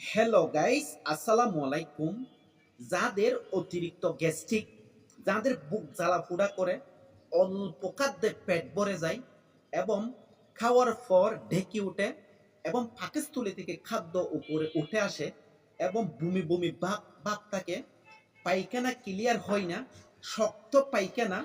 Hello guys আসসালামু আলাইকুম যাদের অতিরিক্ত গ্যাস্ট্রিক যাদের বুক জ্বালা পোড়া করে অল্প খাদ্যে পেট ভরে যায় এবং খাওয়ার পর ঢেকে উঠে এবং পাকিস্তুলি থেকে খাদ্য উপরে উঠে আসে এবং বমি বমি ভাব ভাব থাকে, পায়খানা ক্লিয়ার হয় না, শক্ত পায়খানা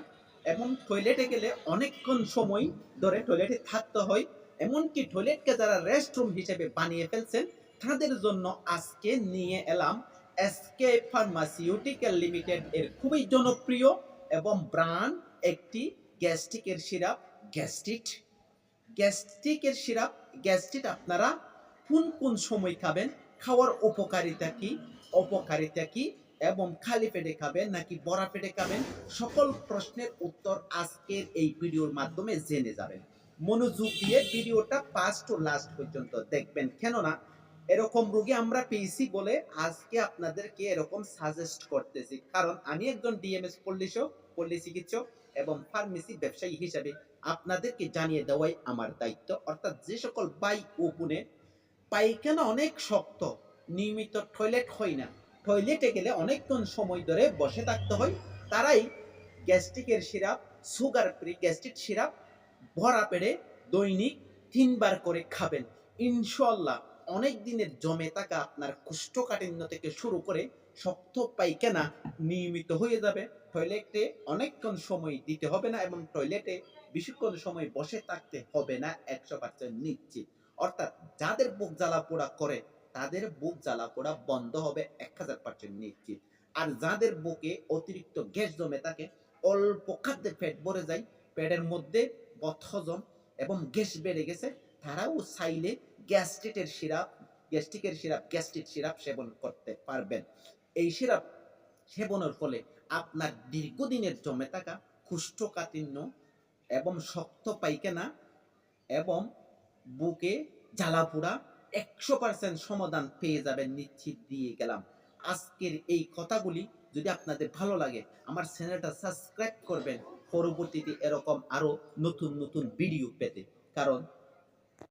এবং টয়লেটে গেলে অনেকক্ষণ সময় ধরে টয়লেটে থাকতে হয়। এমনকি টয়লেটকে যারা রেস্টরুম হিসেবে বানিয়ে ফেলছেন তাদের জন্য আজকে নিয়ে এলাম এসকে ফার্মাসিউটিক্যাল লিমিটেড এর খুবই জনপ্রিয় এবং ব্র্যান্ড একটি গ্যাস্ট্রিকের সিরাপ গ্যাস্ট্রিট গ্যাস্ট্রিকের সিরাপ গ্যাস্ট্রিট আপনারা কোন কোন সময় খাবেন, খাওয়ার উপকারিতা কি, অপকারিতা কি এবং খালি পেটে খাবেন নাকি বড়া পেটে খাবেন, সকল প্রশ্নের উত্তর আজকের এই ভিডিওর মাধ্যমে জেনে যাবেন। মনোযোগ দিয়ে ভিডিওটা ফার্স্ট টু লাস্ট পর্যন্ত দেখবেন। কেননা এরকম রোগী আমরা পেয়েছি বলে আজকে আপনাদেরকে এরকম সাজেস্ট করতেছি। কারণ আমি একজন ডিএমএস পল্লিশক পল্লী চিকিৎসক এবং ফার্মেসি ব্যবসায়ী হিসাবে আপনাদেরকে জানিয়ে দেওয়াই আমার দায়িত্ব। অর্থাৎ যে সকল বাই ও গুণে পায়খানা অনেক শক্ত, নিয়মিত টয়লেট হয় না। টয়লেটে গেলে অনেকক্ষণ সময় ধরে বসে থাকতে হয়। তারাই গ্যাস্ট্রিকের syrup sugar free gastric syrup ভরা পেড়ে দৈনিক তিনবার করে খাবেন। ইনশাল্লাহ অনেক দিনের জমে থাকা আপনার কুষ্ঠকাঠিন্য থেকে শুরু করে শক্ত পায়খানা নিয়মিত হয়ে যাবে। টয়লেটে অনেকক্ষণ সময় দিতে হবে না এবং টয়লেটে বেশিক্ষণ সময় বসে থাকতে হবে না একশো পার্সেন্ট নিশ্চিত। অর্থাৎ যাদের বুক জ্বালা পোড়া করে, তাদের বুক জ্বালা পোড়া বন্ধ হবে এক হাজার পার্সেন্ট নিশ্চিত। আর যাদের বুকে অতিরিক্ত গ্যাস জমে থাকে, অল্প খাদ্যে পেট ভরে যায়, পেটের মধ্যে বথজম এবং গ্যাস বেড়ে গেছে তারাও চাইলে গ্যাস্ট্রিটের সিরাপ, গ্যাস্ট্রিকের সিরাপ, গ্যাস্ট্রিক সিরাপ সেবন করতে পারবেন। এই সিরাপ সেবনের ফলে আপনার দীর্ঘদিনের জমে থাকা কুষ্ঠকাঠিন্য এবং শক্ত পায়খানা এবং বুকে জ্বালাপোড়া একশো পার্সেন্ট সমাধান পেয়ে যাবেন নিশ্চিত দিয়ে গেলাম। আজকের এই কথাগুলি যদি আপনাদের ভালো লাগে, আমার চ্যানেলটা সাবস্ক্রাইব করবেন। পরবর্তীতে এরকম আরও নতুন নতুন ভিডিও পেতে। কারণ